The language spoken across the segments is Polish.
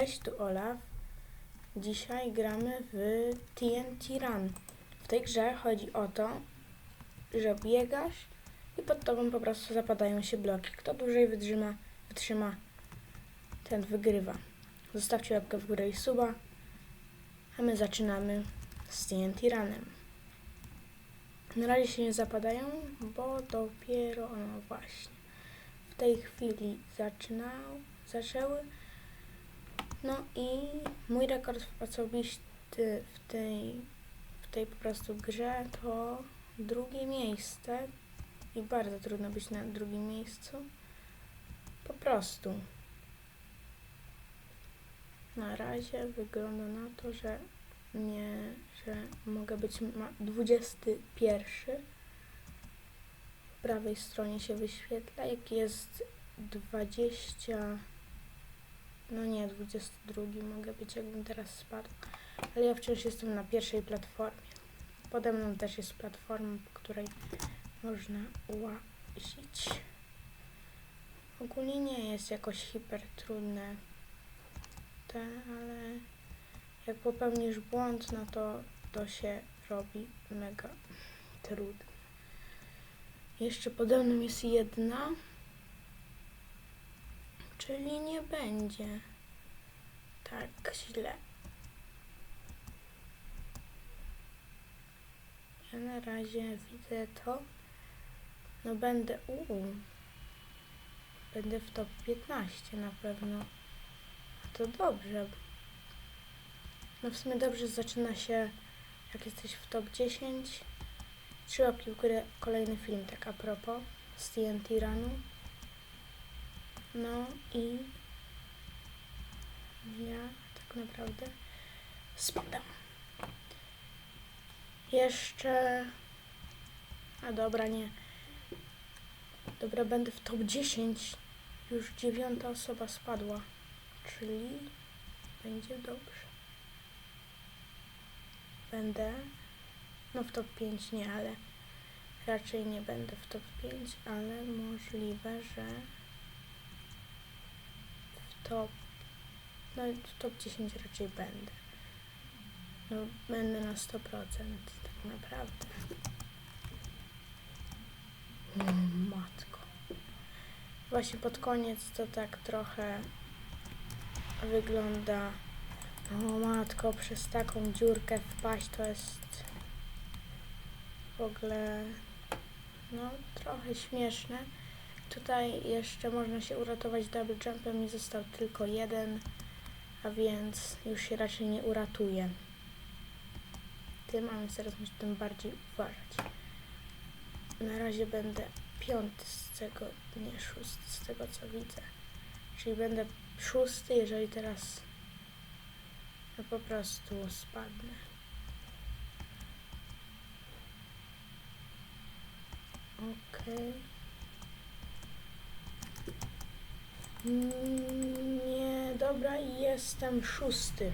Cześć, tu Olaf. Dzisiaj gramy w TNT Run. W tej grze chodzi o to, że biegasz i pod tobą po prostu zapadają się bloki. Kto dłużej wytrzyma, wytrzyma ten wygrywa. Zostawcie łapkę w górę i suba, a my zaczynamy z TNT Runem. Na razie się nie zapadają, bo dopiero, no właśnie, w tej chwili zaczynał, zaczęły. No i mój rekord osobisty w tej, w tej po prostu grze to drugie miejsce i bardzo trudno być na drugim miejscu. Po prostu. Na razie wygląda na to, że nie, że mogę być ma- 21. W prawej stronie się wyświetla, jak jest 20. No nie, 22 mogę być, jakbym teraz spadł. Ale ja wciąż jestem na pierwszej platformie. Pode mną też jest platforma, po której można łazić. Ogólnie nie jest jakoś hiper trudne, te, ale jak popełnisz błąd, no to to się robi mega trudne. Jeszcze pode mną jest jedna, czyli nie będzie tak źle. Ja na razie widzę to. No będę. Uu, będę w top 15 na pewno. A to dobrze. No w sumie dobrze zaczyna się, jak jesteś w top 10. Trzy łapki w kolejny film, tak a propos, z TNT Runu. No i ja tak naprawdę spadam. Jeszcze. A dobra, nie. Dobra, będę w top 10. Już dziewiąta osoba spadła. Czyli będzie dobrze. Będę. No w top 5 nie, ale raczej nie będę w top 5, ale możliwe, że top. No top 10 raczej będę. No będę na 100%, tak naprawdę. Mm, matko. Właśnie pod koniec to tak trochę wygląda. O matko, przez taką dziurkę wpaść to jest w ogóle no trochę śmieszne. Tutaj jeszcze można się uratować double jumpem i został tylko jeden, a więc już się raczej nie uratuje tym, a więc teraz muszę tym bardziej uważać. Na razie będę piąty z tego, nie szósty z tego co widzę. Czyli będę szósty, jeżeli teraz no po prostu spadnę. Okej. Mm, Nie, dobra, jestem szósty.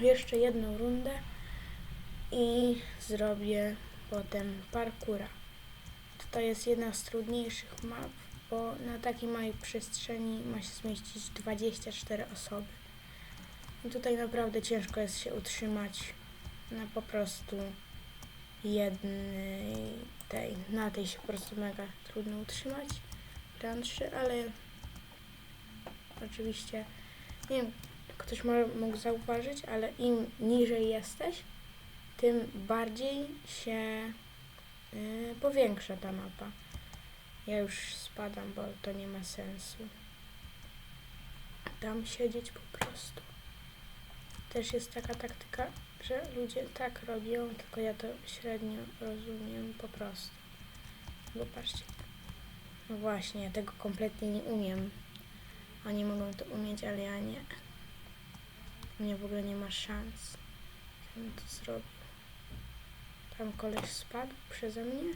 Jeszcze jedną rundę i zrobię potem parkura. To jest jedna z trudniejszych map, bo na takiej małej przestrzeni ma się zmieścić 24 osoby. I tutaj naprawdę ciężko jest się utrzymać na po prostu jednej tej. Na tej się po prostu mega trudno utrzymać. 3, ale oczywiście nie wiem, ktoś może mógł zauważyć, ale im niżej jesteś, tym bardziej się y, powiększa ta mapa. Ja już spadam, bo to nie ma sensu. Tam siedzieć po prostu. Też jest taka taktyka, że ludzie tak robią, tylko ja to średnio rozumiem po prostu. Bo patrzcie. No właśnie, ja tego kompletnie nie umiem. Oni mogą to umieć, ale ja nie. Mnie w ogóle nie ma szans, żebym to zrobił. Tam koleś spadł przeze mnie?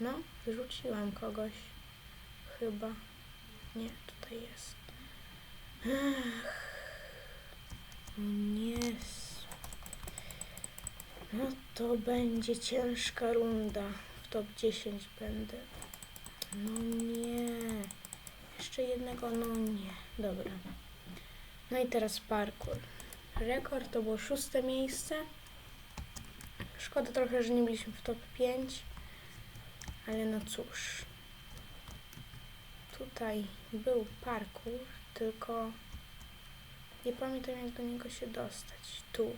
No, wyrzuciłam kogoś. Chyba. Nie, tutaj jest. Ach. Nie. No to będzie ciężka runda. W top 10 będę. No nie. Jeszcze jednego, no nie. Dobra. No i teraz parkour. Rekord to było szóste miejsce. Szkoda trochę, że nie byliśmy w top 5. Ale no cóż. Tutaj był parkour, tylko nie pamiętam jak do niego się dostać. Tu.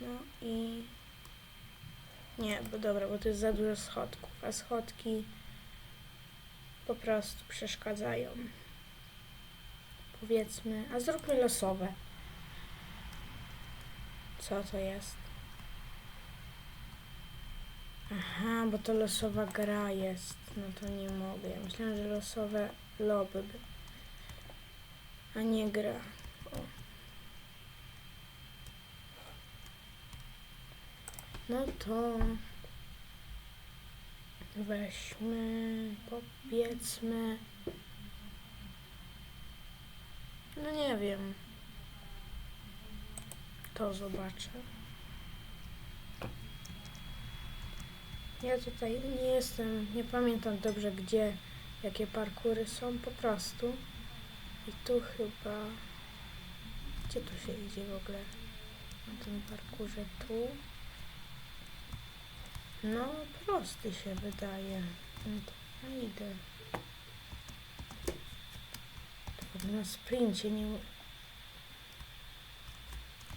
No i... Nie, bo dobra, bo to jest za dużo schodków, a schodki po prostu przeszkadzają. Powiedzmy, a zróbmy losowe. Co to jest? Aha, bo to losowa gra jest. No to nie mogę. Ja myślałam, że losowe lobby, by- a nie gra. O. No to weźmy, powiedzmy. No nie wiem. To zobaczę. Ja tutaj nie jestem, nie pamiętam dobrze gdzie, jakie parkury są po prostu. I tu chyba... Gdzie tu się idzie w ogóle? Na tym parkurze tu. No, prosty się wydaje. No to ja idę. Na sprincie nie...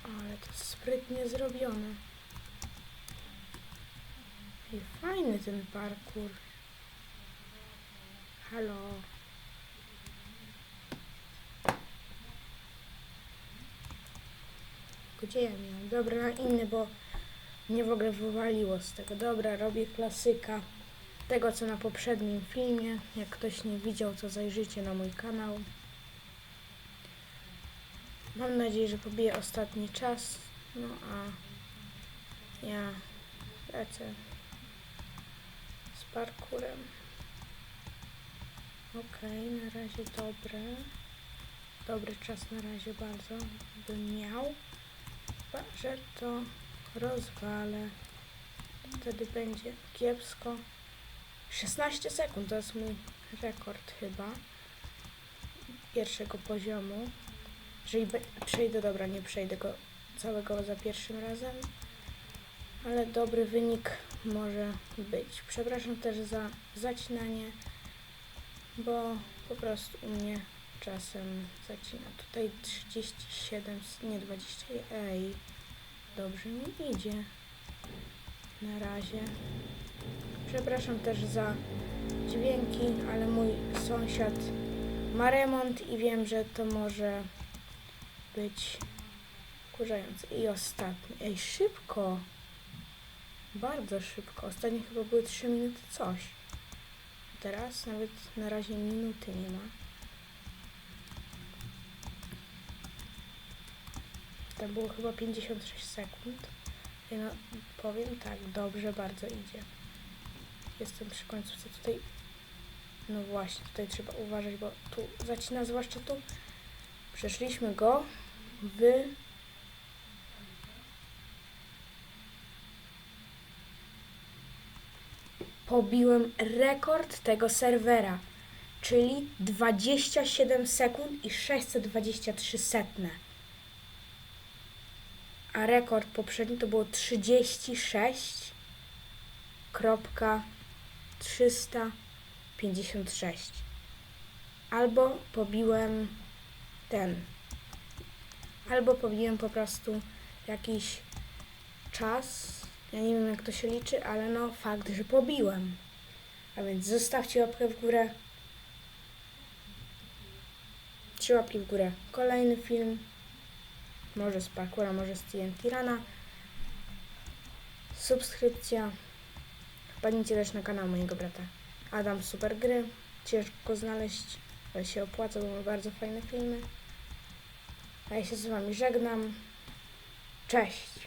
Ale to sprytnie zrobione. I fajny ten parkour. Halo. Gdzie ja miałam? Dobra, inny, bo mnie w ogóle wywaliło z tego. Dobra, robię klasyka tego, co na poprzednim filmie. Jak ktoś nie widział, to zajrzyjcie na mój kanał. Mam nadzieję, że pobiję ostatni czas. No a ja lecę z parkurem. Okej, na razie dobre. Dobry czas na razie bardzo bym miał. Chyba, że to rozwalę. Wtedy będzie kiepsko. 16 sekund to jest mój rekord chyba. Pierwszego poziomu. Jeżeli przejdę, dobra, nie przejdę go całego za pierwszym razem. Ale dobry wynik może być. Przepraszam też za zacinanie, bo po prostu u mnie czasem zacina. Tutaj 37, nie 20. Ej, dobrze mi idzie. Na razie. Przepraszam też za dźwięki, ale mój sąsiad ma remont i wiem, że to może być kurzające. I ostatni. Ej, szybko. Bardzo szybko. Ostatnie chyba były 3 minuty coś. Teraz nawet na razie minuty nie ma. Tam było chyba 56 sekund. Ja powiem tak, dobrze bardzo idzie. Jestem przy końcówce tutaj. No właśnie, tutaj trzeba uważać, bo tu zacina, zwłaszcza tu. Przeszliśmy go w pobiłem rekord tego serwera, czyli 27 sekund i 623 setne. A rekord poprzedni to było 36,356. Albo pobiłem ten. Albo pobiłem po prostu jakiś czas. Ja nie wiem jak to się liczy, ale no fakt, że pobiłem. A więc zostawcie łapkę w górę. Trzy łapki w górę. Kolejny film. Może z parkura, może z TNT Rana. Subskrypcja. Wpadnijcie też na kanał mojego brata. Adam Super Gry. Ciężko znaleźć, ale się opłaca, bo ma bardzo fajne filmy. A ja się z wami żegnam. Cześć!